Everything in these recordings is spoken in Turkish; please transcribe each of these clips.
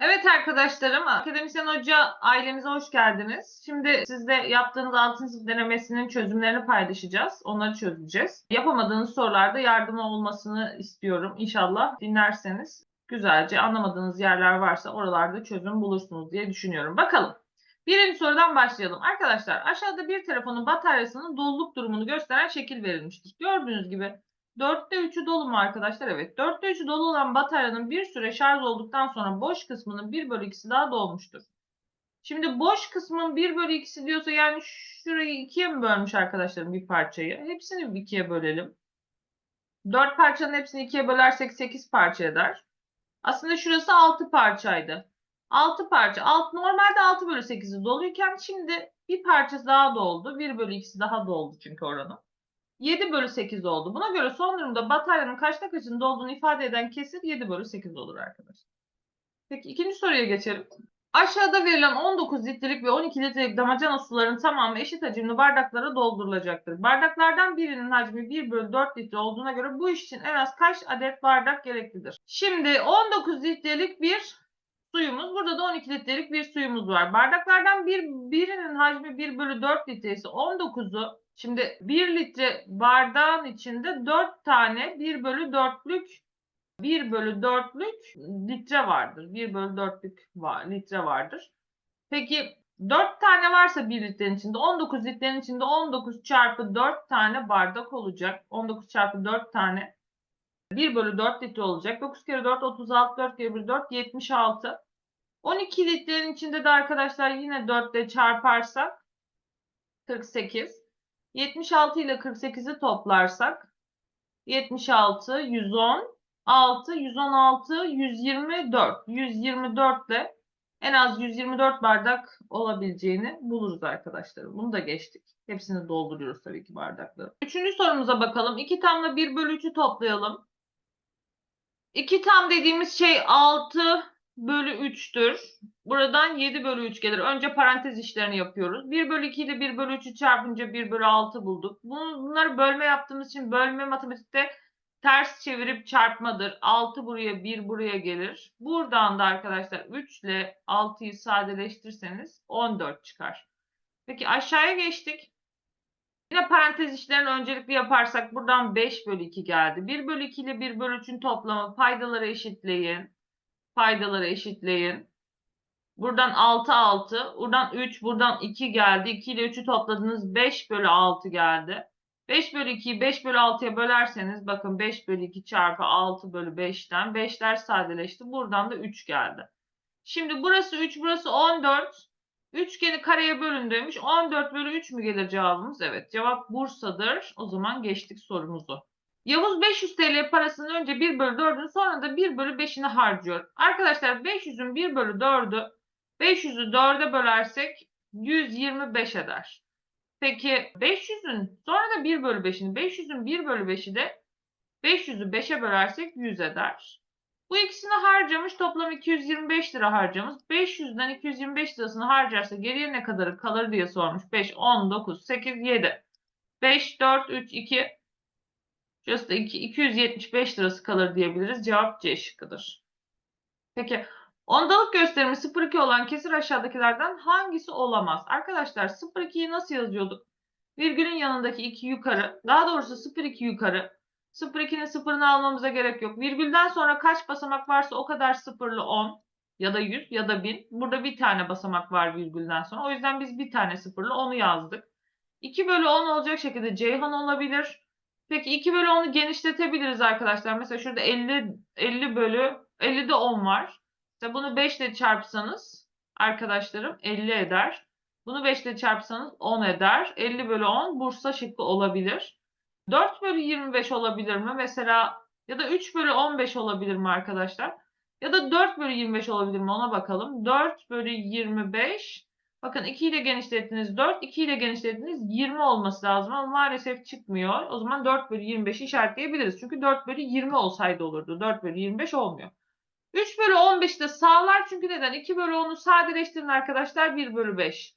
Evet arkadaşlarım, Akademisyen Hoca ailemize hoş geldiniz. Şimdi sizle yaptığınız 6. sınıf denemesinin çözümlerini paylaşacağız. Onları çözeceğiz. Yapamadığınız sorularda yardım olmasını istiyorum. İnşallah dinlerseniz güzelce anlamadığınız yerler varsa oralarda çözüm bulursunuz diye düşünüyorum. Bakalım. Birinci sorudan başlayalım. Arkadaşlar aşağıda bir telefonun bataryasının doluluk durumunu gösteren şekil verilmiştir. Gördüğünüz gibi Dörtte üçü dolu mu arkadaşlar? Evet. Dörtte üçü dolu olan bataryanın bir süre şarj olduktan sonra boş kısmının 1 bölü 2'si daha dolmuştur. Şimdi boş kısmın 1 bölü 2'si diyorsa yani şurayı ikiye mi bölmüş arkadaşlarım bir parçayı? Hepsini bir ikiye bölelim. 4 parçanın hepsini ikiye bölersek 8 parça eder. Aslında şurası 6 parçaydı. 6 parça. Alt, normalde 6 bölü 8'i doluyken şimdi bir parçası daha doldu. 1 bölü 2'si daha doldu çünkü oranın. 7 bölü 8 oldu. Buna göre son durumda bataryanın kaçta kaçında olduğunu ifade eden kesir 7 bölü 8 olur arkadaşlar. Peki ikinci soruya geçelim. Aşağıda verilen 19 litrelik ve 12 litrelik damacana suların tamamı eşit hacimli bardaklara doldurulacaktır. Bardaklardan birinin hacmi 1 bölü 4 litre olduğuna göre bu iş için en az kaç adet bardak gereklidir? Şimdi 19 litrelik bir suyumuz. Burada da 12 litrelik bir suyumuz var. Bardaklardan bir, birinin hacmi 1 bölü 4 litre ise 19'u Şimdi 1 litre bardağın içinde 4 tane 1 bölü 4'lük 1 bölü 4'lük litre vardır. 1 bölü 4'lük var, litre vardır. Peki 4 tane varsa 1 litrenin içinde 19 litrenin içinde 19 çarpı 4 tane bardak olacak. 19 çarpı 4 tane 1 bölü 4 litre olacak. 9 kere 4 36 4 kere 1 4 76. 12 litrenin içinde de arkadaşlar yine 4 ile çarparsak 48. 76 ile 48'i toplarsak 76, 110, 6, 116, 124. 124 ile en az 124 bardak olabileceğini buluruz arkadaşlar. Bunu da geçtik. Hepsini dolduruyoruz tabii ki bardakları. Üçüncü sorumuza bakalım. 2 tamla 1 bölü 3'ü toplayalım. 2 tam dediğimiz şey 6 bölü 3'tür. Buradan 7 bölü 3 gelir. Önce parantez işlerini yapıyoruz. 1 bölü 2 ile 1 bölü 3'ü çarpınca 1 bölü 6 bulduk. Bunları bölme yaptığımız için bölme matematikte ters çevirip çarpmadır. 6 buraya 1 buraya gelir. Buradan da arkadaşlar 3 ile 6'yı sadeleştirseniz 14 çıkar. Peki aşağıya geçtik. Yine parantez işlerini öncelikli yaparsak buradan 5 bölü 2 geldi. 1 bölü 2 ile 1 bölü 3'ün toplamı paydaları eşitleyin. Paydaları eşitleyin. Buradan 6 6. Buradan 3. Buradan 2 geldi. 2 ile 3'ü topladınız. 5 bölü 6 geldi. 5 bölü 2'yi 5 bölü 6'ya bölerseniz bakın 5 bölü 2 çarpı 6 bölü 5'ten 5'ler sadeleşti. Buradan da 3 geldi. Şimdi burası 3 burası 14. Üçgeni kareye bölün demiş. 14 bölü 3 mü gelir cevabımız? Evet. Cevap Bursa'dır. O zaman geçtik sorumuzu. Yavuz 500 TL parasının önce 1 bölü 4'ünü sonra da 1 bölü 5'ini harcıyor. Arkadaşlar 500'ün 1 bölü 4'ü 500'ü 4'e bölersek 125 eder. Peki 500'ün sonra da 1 bölü 5'ini 500'ün 1 bölü 5'i de 500'ü 5'e bölersek 100 eder. Bu ikisini harcamış toplam 225 lira harcamış. 500'den 225 lirasını harcarsa geriye ne kadarı kalır diye sormuş. 5, 10, 9, 8, 7. 5, 4, 3, 2. 2, 275 lirası kalır diyebiliriz. Cevap C şıkkıdır. Peki ondalık gösterimi 0,2 olan kesir aşağıdakilerden hangisi olamaz? Arkadaşlar 0,2'yi nasıl yazıyorduk? Virgülün yanındaki 2 yukarı. Daha doğrusu 0,2 yukarı. 0,2'nin sıfırını almamıza gerek yok. Virgülden sonra kaç basamak varsa o kadar sıfırlı 10 ya da 100 ya da 1000. Burada bir tane basamak var virgülden sonra. O yüzden biz bir tane sıfırlı 10'u yazdık. 2 bölü 10 olacak şekilde Ceyhan olabilir. Peki 2 bölü 10'u genişletebiliriz arkadaşlar. Mesela şurada 50, 50 bölü 50'de 10 var. İşte bunu 5 ile çarpsanız arkadaşlarım 50 eder. Bunu 5 ile çarpsanız 10 eder. 50 bölü 10 Bursa şıkkı olabilir. 4 bölü 25 olabilir mi? Mesela ya da 3 bölü 15 olabilir mi arkadaşlar? Ya da 4 bölü 25 olabilir mi? Ona bakalım. 4 bölü 25. Bakın 2 ile genişlettiniz 4. 2 ile genişlettiniz 20 olması lazım ama maalesef çıkmıyor. O zaman 4 bölü 25'i işaretleyebiliriz. Çünkü 4 bölü 20 olsaydı olurdu. 4 bölü 25 olmuyor. 3 bölü 15 de sağlar çünkü neden? 2 bölü 10'u sadeleştirin arkadaşlar 1 bölü 5.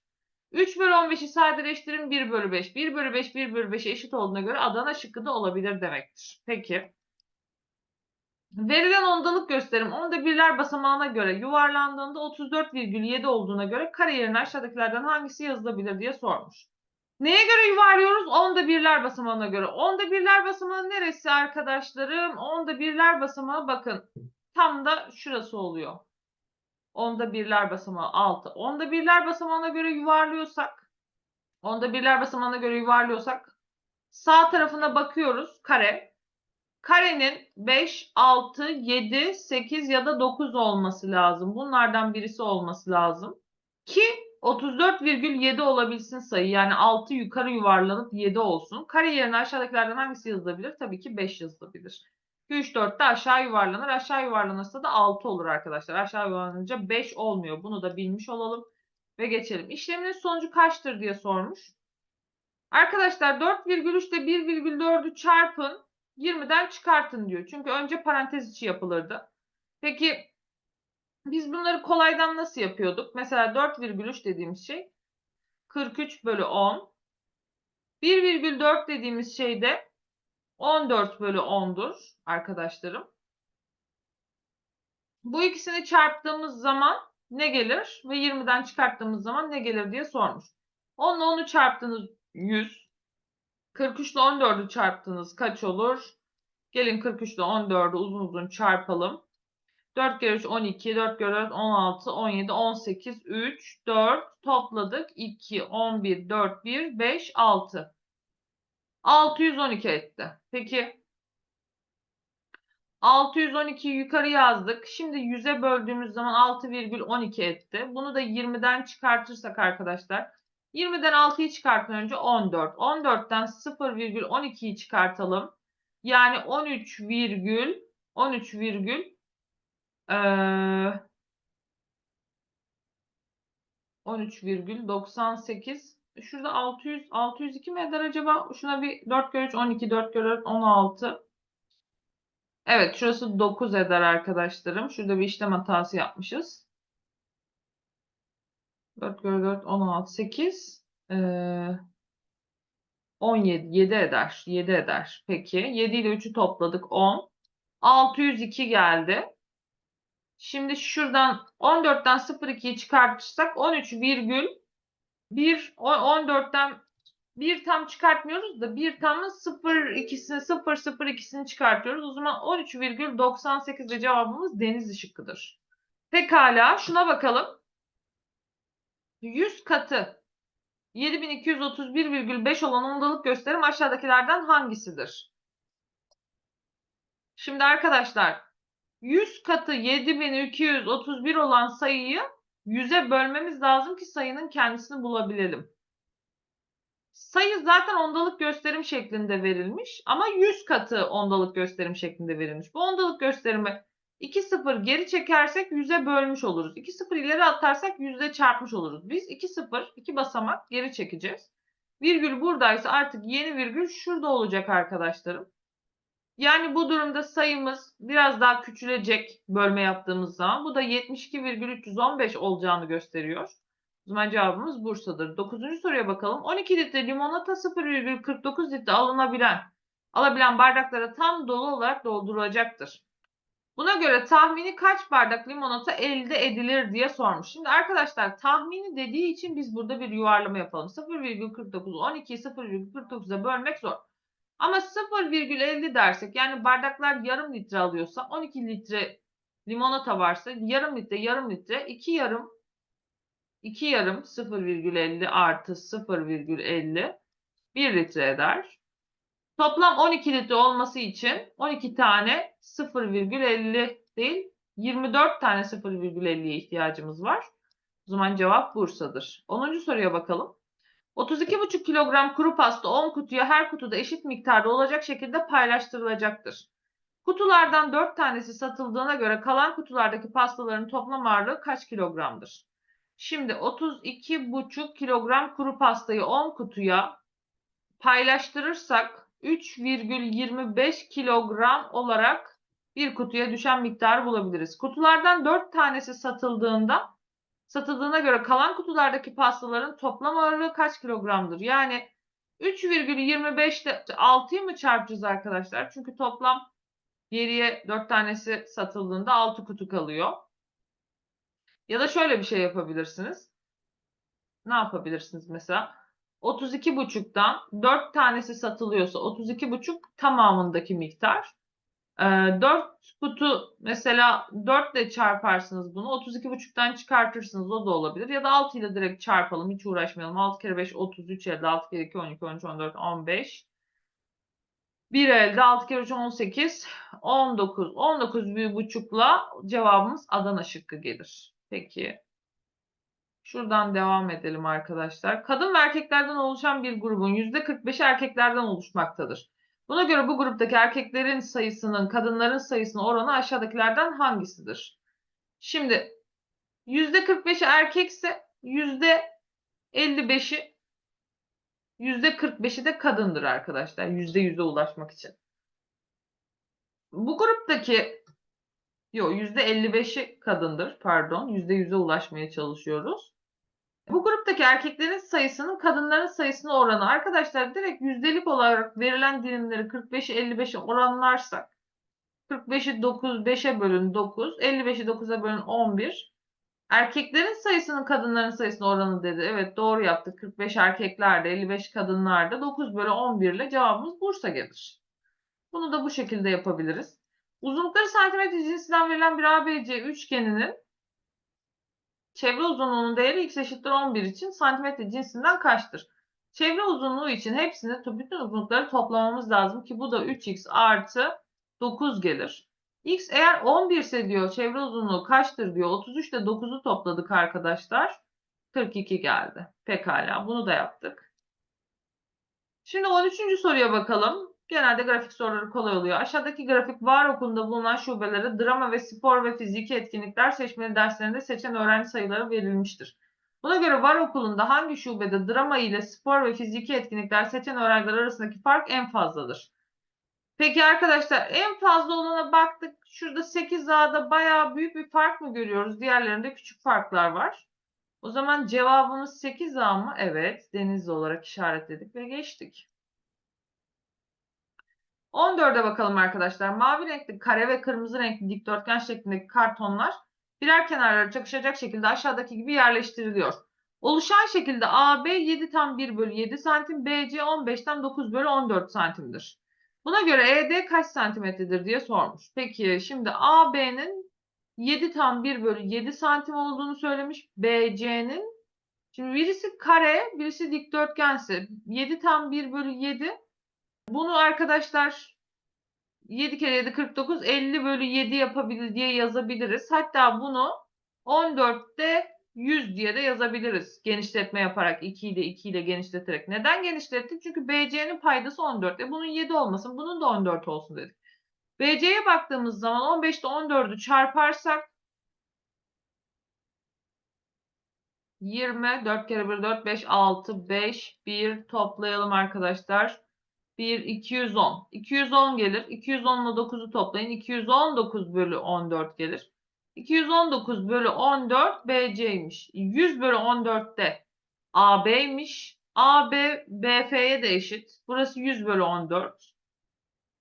3 bölü 15'i sadeleştirin 1 bölü 5. 1 bölü 5 1 bölü 5'e eşit olduğuna göre Adana şıkkı da olabilir demektir. Peki. Verilen ondalık gösterim onda birler basamağına göre yuvarlandığında 34,7 olduğuna göre kare aşağıdakilerden hangisi yazılabilir diye sormuş. Neye göre yuvarlıyoruz? Onda birler basamağına göre. Onda birler basamağı neresi arkadaşlarım? Onda birler basamağı bakın. Tam da şurası oluyor. Onda birler basamağı 6. Onda birler basamağına göre yuvarlıyorsak onda birler basamağına göre yuvarlıyorsak sağ tarafına bakıyoruz kare. Karenin 5, 6, 7, 8 ya da 9 olması lazım. Bunlardan birisi olması lazım. Ki 34,7 olabilsin sayı. Yani 6 yukarı yuvarlanıp 7 olsun. Kare yerine aşağıdakilerden hangisi yazılabilir? Tabii ki 5 yazılabilir. 3, 4 de aşağı yuvarlanır. Aşağı yuvarlanırsa da 6 olur arkadaşlar. Aşağı yuvarlanınca 5 olmuyor. Bunu da bilmiş olalım. Ve geçelim. İşleminin sonucu kaçtır diye sormuş. Arkadaşlar 4,3 ile 1,4'ü çarpın. 20'den çıkartın diyor. Çünkü önce parantez içi yapılırdı. Peki biz bunları kolaydan nasıl yapıyorduk? Mesela 4,3 dediğimiz şey 43 bölü 10. 1,4 dediğimiz şey de 14 bölü 10'dur arkadaşlarım. Bu ikisini çarptığımız zaman ne gelir? Ve 20'den çıkarttığımız zaman ne gelir diye sormuş. 10 ile 10'u çarptığınız 100. 43 ile 14'ü çarptığınız kaç olur? Gelin 43 ile 14'ü uzun uzun çarpalım. 4 kere 3 12, 4 kere 4 16, 17, 18, 3, 4 topladık. 2, 11, 4, 1, 5, 6. 612 etti. Peki 612'yi yukarı yazdık. Şimdi 100'e böldüğümüz zaman 6,12 etti. Bunu da 20'den çıkartırsak arkadaşlar. 20'den 6'yı çıkartın önce 14. 14'ten 0,12'yi çıkartalım. Yani 13 virgül 13 virgül ee, 13,98 Şurada 600 602 mi eder acaba? Şuna bir 4 kere 3 12 4 kere 4 16 Evet şurası 9 eder arkadaşlarım. Şurada bir işlem hatası yapmışız. 4 kere 4 16 8 ee, 17 7 eder. 7 eder. Peki 7 ile 3'ü topladık 10. 602 geldi. Şimdi şuradan 14'ten 0,2'yi çıkartırsak 13 virgül 1 14'ten 1 tam çıkartmıyoruz da 1 tamın 0,2'sini 0,02'sini çıkartıyoruz. O zaman 13,98 de cevabımız deniz şıkkıdır. Pekala şuna bakalım. 100 katı 7231,5 olan ondalık gösterim aşağıdakilerden hangisidir? Şimdi arkadaşlar 100 katı 7231 olan sayıyı 100'e bölmemiz lazım ki sayının kendisini bulabilelim. Sayı zaten ondalık gösterim şeklinde verilmiş ama 100 katı ondalık gösterim şeklinde verilmiş. Bu ondalık gösterimi 2 sıfır geri çekersek 100'e bölmüş oluruz. 2 sıfır ileri atarsak 100'e çarpmış oluruz. Biz 2 sıfır 2 basamak geri çekeceğiz. Virgül buradaysa artık yeni virgül şurada olacak arkadaşlarım. Yani bu durumda sayımız biraz daha küçülecek bölme yaptığımız zaman. Bu da 72,315 olacağını gösteriyor. O zaman cevabımız Bursa'dır. 9. soruya bakalım. 12 litre limonata 0,49 litre alınabilen, alabilen bardaklara tam dolu olarak doldurulacaktır. Buna göre tahmini kaç bardak limonata elde edilir diye sormuş. Şimdi arkadaşlar tahmini dediği için biz burada bir yuvarlama yapalım. 0,49 12'yi 0,49'a bölmek zor. Ama 0,50 dersek yani bardaklar yarım litre alıyorsa 12 litre limonata varsa yarım litre yarım litre 2 yarım 2 yarım 0,50 artı 0,50 1 litre eder. Toplam 12 litre olması için 12 tane 0,50 değil 24 tane 0,50'ye ihtiyacımız var. O zaman cevap Bursa'dır. 10. soruya bakalım. 32,5 kilogram kuru pasta 10 kutuya her kutuda eşit miktarda olacak şekilde paylaştırılacaktır. Kutulardan 4 tanesi satıldığına göre kalan kutulardaki pastaların toplam ağırlığı kaç kilogramdır? Şimdi 32,5 kilogram kuru pastayı 10 kutuya paylaştırırsak 3,25 kilogram olarak bir kutuya düşen miktarı bulabiliriz. Kutulardan 4 tanesi satıldığında satıldığına göre kalan kutulardaki pastaların toplam ağırlığı kaç kilogramdır? Yani 3,25'te 6'yı mı çarpacağız arkadaşlar? Çünkü toplam Geriye 4 tanesi satıldığında 6 kutu kalıyor. Ya da şöyle bir şey yapabilirsiniz. Ne yapabilirsiniz mesela? 32,5'tan 4 tanesi satılıyorsa 32,5 tamamındaki miktar. Ee, 4 kutu mesela 4 ile çarparsınız bunu. 32,5'tan çıkartırsınız o da olabilir. Ya da 6 ile direkt çarpalım hiç uğraşmayalım. 6 kere 5 33 elde 6 kere 2 12 13 14 15. 1 elde 6 kere 3 18 19. 19 bir buçukla cevabımız Adana şıkkı gelir. Peki. Şuradan devam edelim arkadaşlar. Kadın ve erkeklerden oluşan bir grubun %45'i erkeklerden oluşmaktadır. Buna göre bu gruptaki erkeklerin sayısının kadınların sayısına oranı aşağıdakilerden hangisidir? Şimdi %45'i erkekse %55'i %45'i de kadındır arkadaşlar. %100'e ulaşmak için. Bu gruptaki Yok %55'i kadındır pardon. %100'e ulaşmaya çalışıyoruz. Bu gruptaki erkeklerin sayısının kadınların sayısına oranı. Arkadaşlar direkt yüzdelik olarak verilen dilimleri 45'i 55'e oranlarsak 45'i 9, 5'e bölün 9, 55'i 9'a bölün 11. Erkeklerin sayısının kadınların sayısına oranı dedi. Evet doğru yaptık. 45 erkeklerde, 55 kadınlarda 9 bölü 11 ile cevabımız Bursa gelir. Bunu da bu şekilde yapabiliriz. Uzunlukları santimetre cinsinden verilen bir ABC üçgeninin çevre uzunluğunun değeri x eşittir 11 için santimetre cinsinden kaçtır? Çevre uzunluğu için hepsini bütün uzunlukları toplamamız lazım ki bu da 3x artı 9 gelir. x eğer 11 ise diyor çevre uzunluğu kaçtır diyor. 33 ile 9'u topladık arkadaşlar. 42 geldi. Pekala bunu da yaptık. Şimdi 13. soruya bakalım. Genelde grafik soruları kolay oluyor. Aşağıdaki grafik var okulunda bulunan şubelere drama ve spor ve fiziki etkinlikler seçmeli derslerinde seçen öğrenci sayıları verilmiştir. Buna göre var okulunda hangi şubede drama ile spor ve fiziki etkinlikler seçen öğrenciler arasındaki fark en fazladır? Peki arkadaşlar en fazla olana baktık. Şurada 8A'da bayağı büyük bir fark mı görüyoruz? Diğerlerinde küçük farklar var. O zaman cevabımız 8A mı? Evet. Denizli olarak işaretledik ve geçtik. 14'e bakalım arkadaşlar. Mavi renkli kare ve kırmızı renkli dikdörtgen şeklindeki kartonlar birer kenarları çakışacak şekilde aşağıdaki gibi yerleştiriliyor. Oluşan şekilde AB 7 tam 1 bölü 7 santim, BC 15'ten 9 bölü 14 santimdir. Buna göre ED kaç santimetredir diye sormuş. Peki şimdi AB'nin 7 tam 1 bölü 7 santim olduğunu söylemiş. BC'nin şimdi birisi kare, birisi dikdörtgense 7 tam 1 bölü 7 bunu arkadaşlar 7 kere 7 49 50 bölü 7 yapabilir diye yazabiliriz. Hatta bunu 14'te 100 diye de yazabiliriz. Genişletme yaparak 2 ile 2 ile genişleterek. Neden genişlettik? Çünkü BC'nin paydası 14. E bunun 7 olmasın. Bunun da 14 olsun dedik. BC'ye baktığımız zaman 15'te 14'ü çarparsak 20, 4 kere 1, 4, 5, 6, 5, 1 toplayalım arkadaşlar. 1, 210. 210 gelir. 210 ile 9'u toplayın. 219 bölü 14 gelir. 219 bölü 14 BC'ymiş. 100 bölü 14'te AB'ymiş. AB BF'ye de eşit. Burası 100 bölü 14.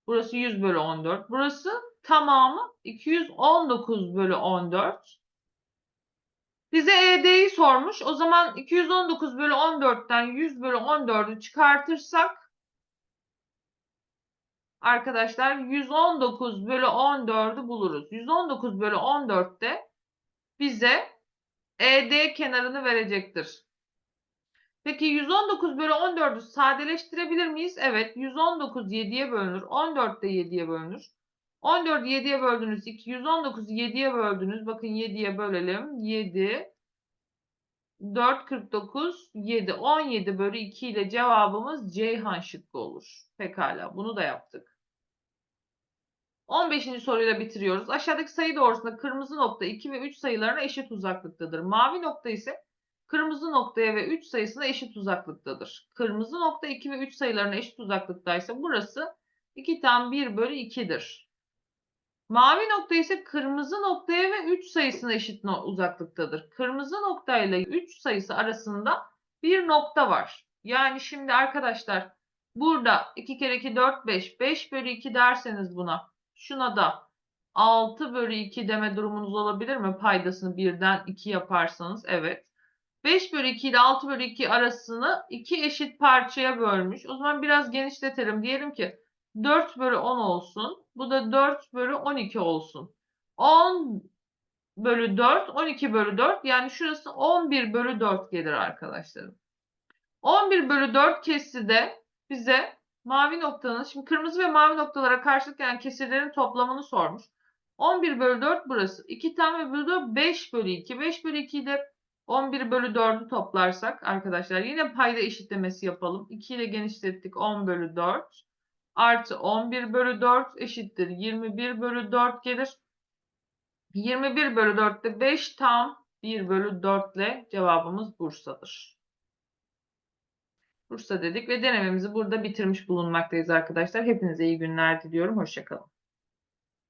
Burası 100 bölü 14. Burası tamamı 219 bölü 14. Bize ED'yi sormuş. O zaman 219 bölü 14'ten 100 bölü 14'ü çıkartırsak arkadaşlar 119 bölü 14'ü buluruz. 119 bölü 14'te bize ED kenarını verecektir. Peki 119 bölü 14'ü sadeleştirebilir miyiz? Evet. 119 7'ye bölünür. 14 de 7'ye bölünür. 14'ü 7'ye böldünüz. 119'u 7'ye böldünüz. Bakın 7'ye bölelim. 7 4 49 7 17 bölü 2 ile cevabımız Ceyhan şıkkı olur. Pekala bunu da yaptık. 15. soruyla bitiriyoruz. Aşağıdaki sayı doğrusunda kırmızı nokta 2 ve 3 sayılarına eşit uzaklıktadır. Mavi nokta ise kırmızı noktaya ve 3 sayısına eşit uzaklıktadır. Kırmızı nokta 2 ve 3 sayılarına eşit uzaklıktaysa burası 2 tam 1 bölü 2'dir. Mavi nokta ise kırmızı noktaya ve 3 sayısına eşit uzaklıktadır. Kırmızı nokta ile 3 sayısı arasında bir nokta var. Yani şimdi arkadaşlar burada 2 kere 2 4 5 5 bölü 2 derseniz buna Şuna da 6 bölü 2 deme durumunuz olabilir mi? Paydasını birden 2 yaparsanız. Evet. 5 bölü 2 ile 6 bölü 2 arasını iki eşit parçaya bölmüş. O zaman biraz genişletelim. Diyelim ki 4 bölü 10 olsun. Bu da 4 bölü 12 olsun. 10 bölü 4, 12 bölü 4. Yani şurası 11 bölü 4 gelir arkadaşlarım. 11 bölü 4 keside bize mavi noktanın, şimdi kırmızı ve mavi noktalara karşılık gelen kesirlerin toplamını sormuş. 11 bölü 4 burası. 2 tane bölü 4 5 bölü 2. 5 bölü 2 ile 11 bölü 4'ü toplarsak arkadaşlar yine payda eşitlemesi yapalım. 2 ile genişlettik 10 bölü 4 artı 11 bölü 4 eşittir 21 bölü 4 gelir. 21 bölü 4'te 5 tam 1 bölü 4 ile cevabımız Bursa'dır. Bursa dedik ve denememizi burada bitirmiş bulunmaktayız arkadaşlar. Hepinize iyi günler diliyorum. Hoşçakalın.